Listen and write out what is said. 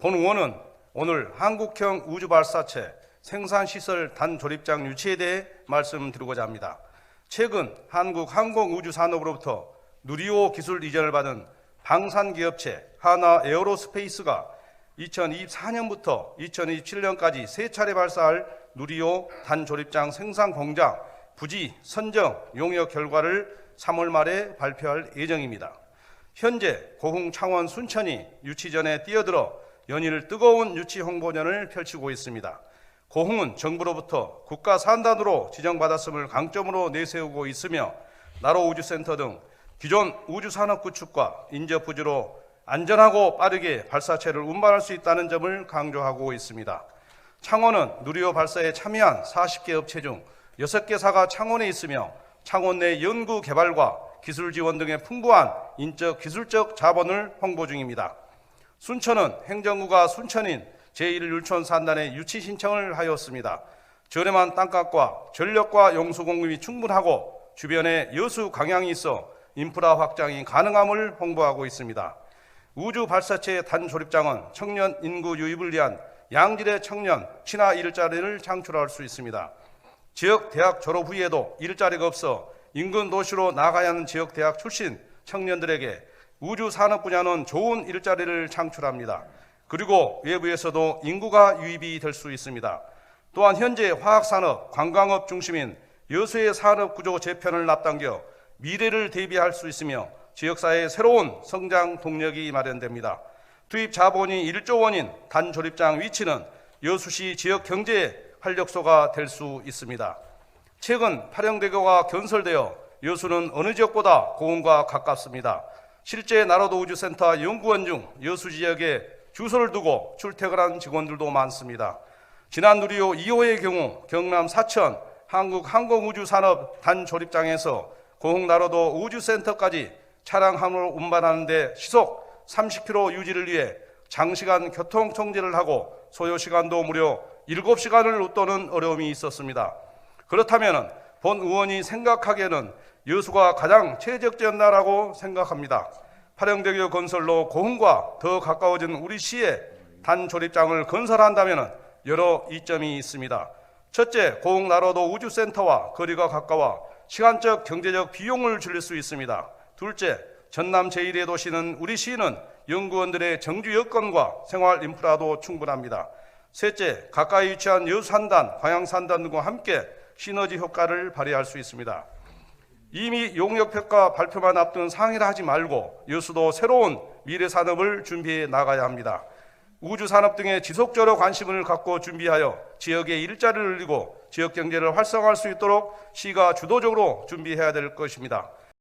본 의원은 오늘 한국형 우주발사체 생산시설 단조립장 유치에 대해 말씀드리고자 합니다. 최근 한국 항공우주산업으로부터 누리호 기술 이전을 받은 방산기업체 하나 에어로스페이스가 2024년부터 2027년까지 세 차례 발사할 누리호 단조립장 생산 공장 부지 선정 용역 결과를 3월 말에 발표할 예정입니다. 현재 고흥 창원 순천이 유치 전에 뛰어들어 연일 뜨거운 유치 홍보전을 펼치고 있습니다. 고흥은 정부로부터 국가 산단으로 지정받았음을 강점으로 내세우고 있으며 나로 우주센터 등 기존 우주산업 구축과 인접 부지로 안전하고 빠르게 발사체를 운반할 수 있다는 점을 강조하고 있습니다. 창원은 누리호 발사에 참여한 40개 업체 중 6개사가 창원에 있으며 창원 내 연구 개발과 기술 지원 등의 풍부한 인적 기술적 자본을 홍보 중입니다. 순천은 행정구가 순천인 제1율촌 산단에 유치 신청을 하였습니다. 저렴한 땅값과 전력과 용수 공급이 충분하고 주변에 여수 강양이 있어 인프라 확장이 가능함을 홍보하고 있습니다. 우주 발사체 단조립장은 청년 인구 유입을 위한 양질의 청년 친화 일자리를 창출할 수 있습니다. 지역 대학 졸업 후에도 일자리가 없어 인근 도시로 나가야 하는 지역 대학 출신 청년들에게 우주 산업 분야는 좋은 일자리를 창출합니다. 그리고 외부에서도 인구가 유입이 될 수 있습니다. 또한 현재 화학산업, 관광업 중심인 여수의 산업 구조 재편을 앞당겨 미래를 대비할 수 있으며 지역사회의 새로운 성장 동력이 마련됩니다. 투입 자본이 1조 원인 단조립장 위치는 여수시 지역 경제의 활력소가 될 수 있습니다. 최근 파령대교가 건설되어 여수는 어느 지역보다 고흥과 가깝습니다. 실제 나로도 우주센터 연구원 중 여수 지역에 주소를 두고 출퇴근한 직원들도 많습니다. 지난 누리호 2호의 경우 경남 사천 한국항공우주산업 단조립장에서 고흥 나로도 우주센터까지 차량 함으로 운반하는데 시속 30km 유지를 위해 장시간 교통 정지를 하고 소요 시간도 무려 7시간을 웃도는 어려움이 있었습니다. 그렇다면 본 의원이 생각하기에는 여수가 가장 최적지였나라고 생각합니다. 파령대교 건설로 고흥과 더 가까워진 우리 시에 단조립장을 건설한다면 여러 이점이 있습니다. 첫째, 고흥 나로도 우주센터와 거리가 가까워 시간적 경제적 비용을 줄일 수 있습니다. 둘째, 전남 제1의 도시는 우리 시는 연구원들의 정주 여건과 생활 인프라도 충분합니다. 셋째, 가까이 위치한 여수산단, 광양산단 등과 함께 시너지 효과를 발휘할 수 있습니다. 이미 용역평가 발표만 앞둔 상의를 하지 말고 여수도 새로운 미래 산업을 준비해 나가야 합니다. 우주 산업 등에 지속적으로 관심을 갖고 준비하여 지역의 일자리를 늘리고 지역 경제를 활성화할 수 있도록 시가 주도적으로 준비해야 될 것입니다.